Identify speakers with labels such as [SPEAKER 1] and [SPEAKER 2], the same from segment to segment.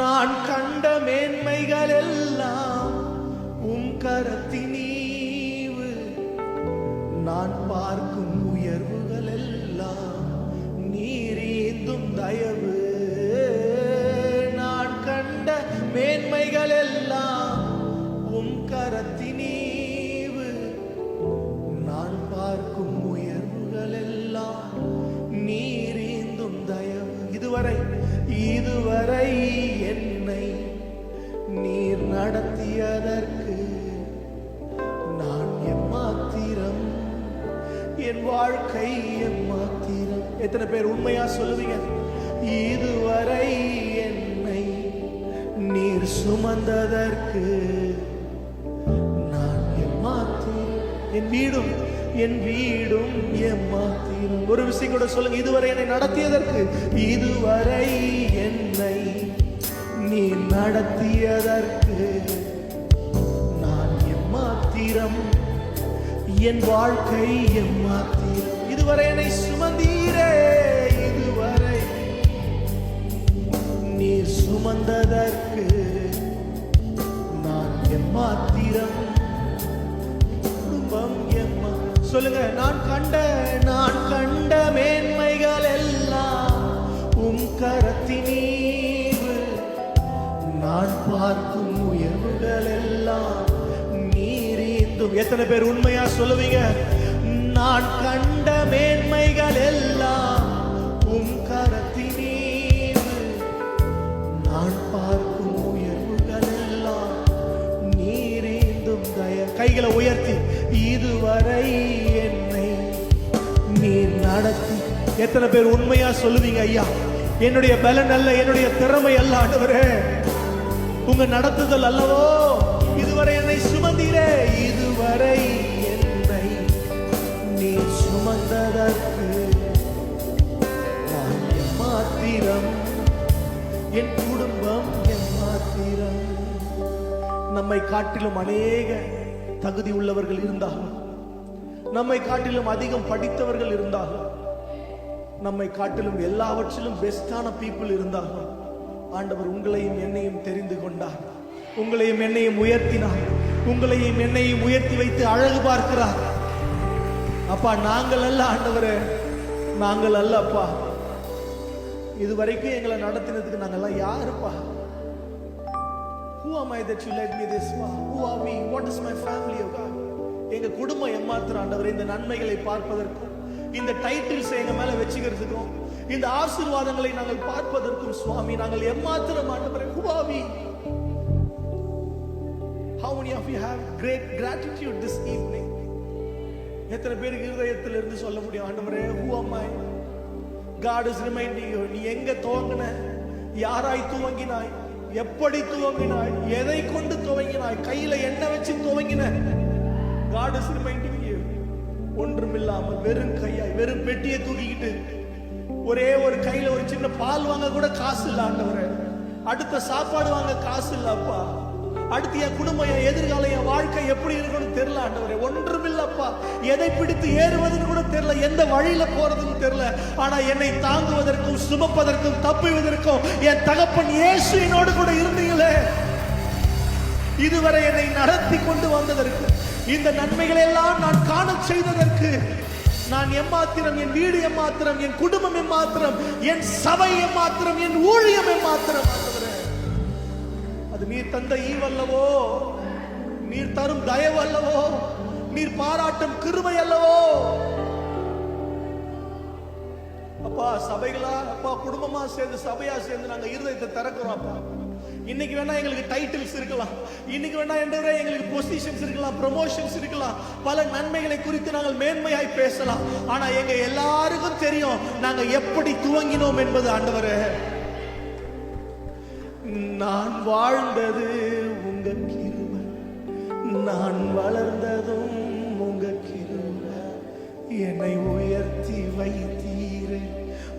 [SPEAKER 1] நான் கண்ட மேன்மைகள் எல்லாம் உம் கரத்தினீவு. நான் பார்க்கும் உயர்வுகள் எல்லாம் நீரீந்தும் தயவு. நான் கண்ட மேன்மைகள் எல்லாம் உம் கரத்தினீ நடத்தியதற்கு நான் எம்மாத்திரம் என் வாழ்க்கை எம்மாத்திரம் எத்தனை பேர் உண்மையா சொல்லுவீங்க? இதுவரை என்னை நீர் சுமந்ததற்கு நான் எம்மாத்திரம் என் வீடும் என் வீடும் எம்மாத்திரம் ஒரு விஷயம் கூட சொல்லுங்க. இதுவரை என்னை நடத்தியதற்கு இதுவரை என்னை நீ நடத்தியதற்கு நான் எம்மாத்திரம் என் வாழ்க்கை எம்மாத்திரம் இதுவரை என்னை சுமந்தீரே இதுவரை. நீர் சுமந்ததற்கு நான் எம்மாத்திரம் குடும்பம் எம்மா சொல்லுங்க நான் கண்ட நான் கண்ட மேன்மைகள் எல்லாம் உம் கரத்தினீர் நான் பார்க்கும் உயர்வுகள் எல்லாம் நீரீந்தும் எத்தனை பேர் உண்மையா சொல்லுவீங்க? நான் கண்ட மேன்மைகள் எல்லாம் உம் கரத்தினீர். நான் பார்க்கும் உயர்வுகள் எல்லாம் நீரிந்தும் தய கைகளை உயர்த்தி இதுவரை என்னை நீர் நடத்தி. எத்தனை பேர் உண்மையா சொல்லுவீங்க ஐயா என்னுடைய பலன் அல்ல என்னுடைய திறமை அல்ல ஆண்டவரே. உங்க நடத்துதல் அல்லவோ? இதுவரை என்னை சுமந்தீரே. இதுவரை என்னை நீ சுமந்ததற்கு மாத்திரம் எம்மாத்திரம் என் குடும்பம் எம்மாத்திரம் நம்மை காட்டிலும் அநேக தகுதி உள்ளவர்கள் இருந்தாலும் நம்மை காட்டிலும் அதிகம் படித்தவர்கள் இருந்தாலும் நம்மை காட்டிலும் எல்லாவற்றிலும் பெஸ்டான பீப்புள் இருந்தாலும் ஆண்டவர் உங்களையும் என்னையும் தெரிந்து கொண்டார் உங்களையும் என்னையும் உயர்த்தினார் உங்களையும் என்னையும் உயர்த்தி வைத்து அழகு பார்க்கிறார் அப்பா நாங்கள் அல்ல ஆண்டவரே நாங்கள் அல்ல அப்பா இது வரைக்கும் எங்களை நடத்தினதுக்கு நாங்கெல்லாம் யாருப்பா Who am I that you led me this far? Who are we? What is my family, oh God? எங்க குடும்பம் ஏமாத்துற ஆண்டவர் இந்த நன்மைகளை பார்ப்பதற்கும் இந்த டைட்டில்ஸ் எங்க மேல வச்சுக்கிறதுக்கும் இந்த ஆசீர்வாதங்களை நாங்கள் பார்ப்பதற்கும் சுவாமி நாங்கள் எம்மாத்திரம் ஆண்டவரே who? How many of you have great gratitude this evening? எத்தனை பேருக்கு இருதயத்தில் இருந்து சொல்ல முடியும் ஆண்டவரே who am I? God is reminding you நீ எங்க துவங்கின யாராய் துவங்கினாய் எப்படி துவங்கினாய் எதை கொண்டு துவங்கினாய் கையில எண்ணெய் வச்சு துவங்கின God is reminding you ஒன்றுமில்லாமல் வெறும் கையாய் வெறும் பெட்டியை தூக்கிக்கிட்டு ஒரே ஒரு கையில ஒரு சின்ன பால் வாங்க கூட காசு இல்ல ஆண்டவரே. அடுத்த சாப்பாடு வாங்க காசு இல்லப்பா அடுத்து என் குடும்பம் என் எதிர்காலம் என் வாழ்க்கை எப்படி இருக்கும்னு தெரியல ஆண்டவரே. ஒன்றுமில்லப்பா எதை பிடித்து ஏறுவதுன்னு கூட தெரியல எந்த வழியில போறதுன்னு தெரியல. ஆனா என்னை தாங்குவதற்கும் சுமப்பதற்கும் தப்புவதற்கும் என் தகப்பன் இயேசு என்னோடு கூட இருந்தீங்களே. இதுவரை என்னை நடத்தி கொண்டு வந்ததற்கு இந்த நன்மைகளை எல்லாம் நான் காண செய்ததற்கு நான் எம்மாத்திரம் என் வீடு எம்மாத்திரம் என் குடும்பம் எம்மாத்திரம் என் சபை எம்மாத்திரம் என் ஊழியம் எம்மாத்திரம் அது நீர் தந்த ஈவல்லவோ நீர் தரும் தயவு அல்லவோ? நீர் பாராட்டும் கிருமை அல்லவோ? அப்பா சபைகளா? அப்பா குடும்பமா சேர்ந்து சபையா சேர்ந்து நாங்க இருதயத்தை திறக்கிறோம் அப்பா. இன்னைக்கு வேணா எங்களுக்கு டைட்டில்ஸ் இருக்கலாம். இன்னைக்கு வேணா என்றவரை எங்களுக்கு பொசிஷன்ஸ் இருக்கலாம் ப்ரொமோஷன்ஸ் இருக்கலாம். பல நன்மைகளை குறித்து நாங்கள் மேன்மையாய் பேசலாம். ஆனா எங்க எல்லாருக்கும் தெரியும் நாங்க எப்படி துவங்கினோம் என்பது ஆண்டவர். நான் வாழ்ந்தது உங்க கிருபை. நான் வளர்ந்ததும் உங்க கிருபை. என்னை உயர்த்தி வைத்தீரே.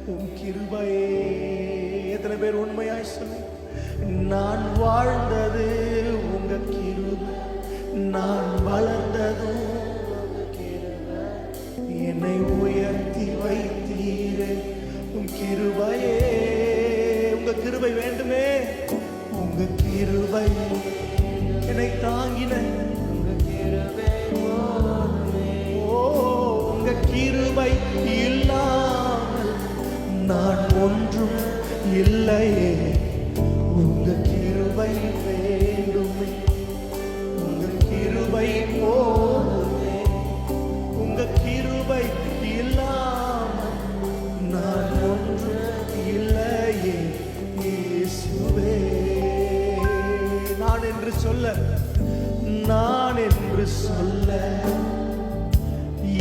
[SPEAKER 1] உன் கிருபையே. எத்தனை பேர் உண்மையாய் சொல்லு நான் வாழ்ந்தது உங்க கிருபை. நான் வளர்ந்ததும் என்னை உயர்த்தி வைத்தீரே. உன் கிருபையே. உங்க கிருபை வேண்டுமே. உங்க கிருபை. என்னை தாங்கின. ஓ உங்க கிருபை இல்லாமல் நான் ஒன்றும் இல்லையே. உங்கள் கிருபை வேண்டுமே. உங்கள் கிருபை போதுமே. உங்கள் கிருபை இல்லாமல் நான் ஒன்றும் இல்லையே. இயேசுவே. நான் என்று சொல்ல நான் என்று சொல்ல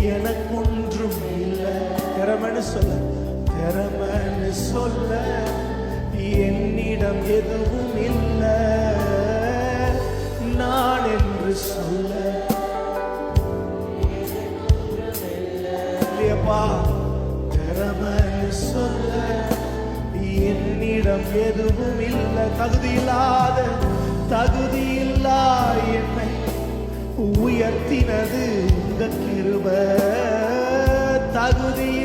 [SPEAKER 1] எனக்கொன்றும் இல்லை. திறமன்னு சொல்ல திறமன்னு சொல்ல. என்னிடம் எதுவும் இல்லை. நான் என்று சொல்ல. சொல்ல. என்னிடம் எதுவும் இல்லை. தகுதி இல்லாத தகுதி இல்லா என்னை உயர்த்தினது உங்க கிருப. தகுதி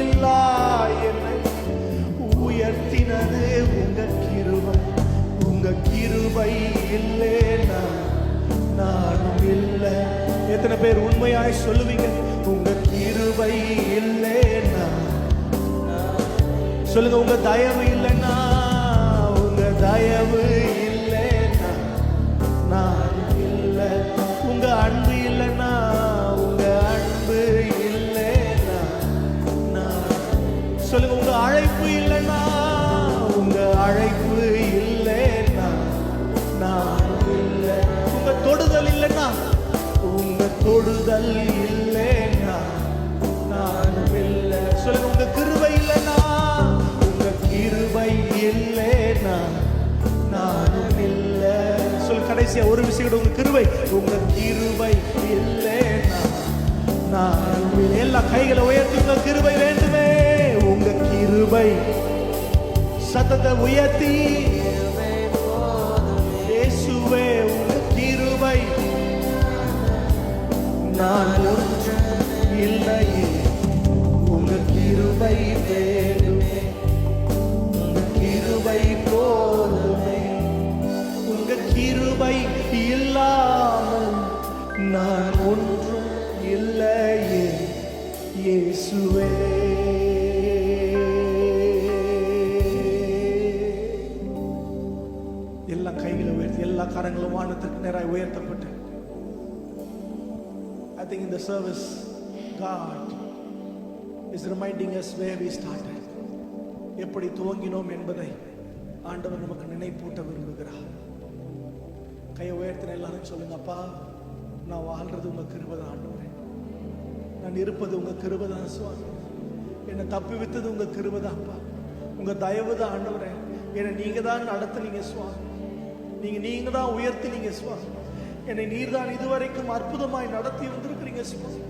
[SPEAKER 1] பேர் உண்மையாய் சொல்லுவீங்க உங்க கிருவை இல்லைன்னா. சொல்லுங்க உங்க தயவு இல்லைன்னா. உங்க தயவு உங்க தொடுதல் இல்லைன்னா நானும் இல்லை. சொல்லுங்க உங்க கிருபை இல்லைனா உங்க கிருபை இல்லைன்னா நானும் இல்லை. சொல்லு கடைசியா ஒரு விஷயம் உங்க கிருபை உங்க கிருபை இல்லைன்னா நானும் இல்லை. எல்லா கைகளை உயர்த்தி உங்க கிருபை வேண்டுமே உங்க கிருபை சத்தத்தை உயர்த்தி நான் ஒன்றும் இல்லையே இயேசுவே. எல்லா கைகளை உயர்த்தி எல்லா கரங்களும் வானத்திற்கு நேராக உயர்த்தப்பட்டு. ஐ திங்க் இந்த service God is reminding us way we we எப்படி துவங்கினோம் என்பதை ஆண்டவர் நமக்கு நினைப்பூட்ட விரும்புகிறார். கையை உயர்த்தின எல்லாரும் சொல்லுங்க அப்பா நான் வாழ்றது உங்க கிருபதான் ஆண்டவரே. நான் இருப்பது உங்க கிருபதான் சுவாமி என்னை தப்பி வித்தது உங்க கிருபதான்ப்பா உங்க தயவு தான் ஆண்டவரே. என்னை நீங்க தான் நடத்துனீங்க சுவாமி நீங்க நீங்க தான் உயர்த்தினீங்க சுவாமி என்னை நீர் தான் இதுவரைக்கும் அற்புதமாய் நடத்தி வந்திருக்கிறீங்க சுவாமி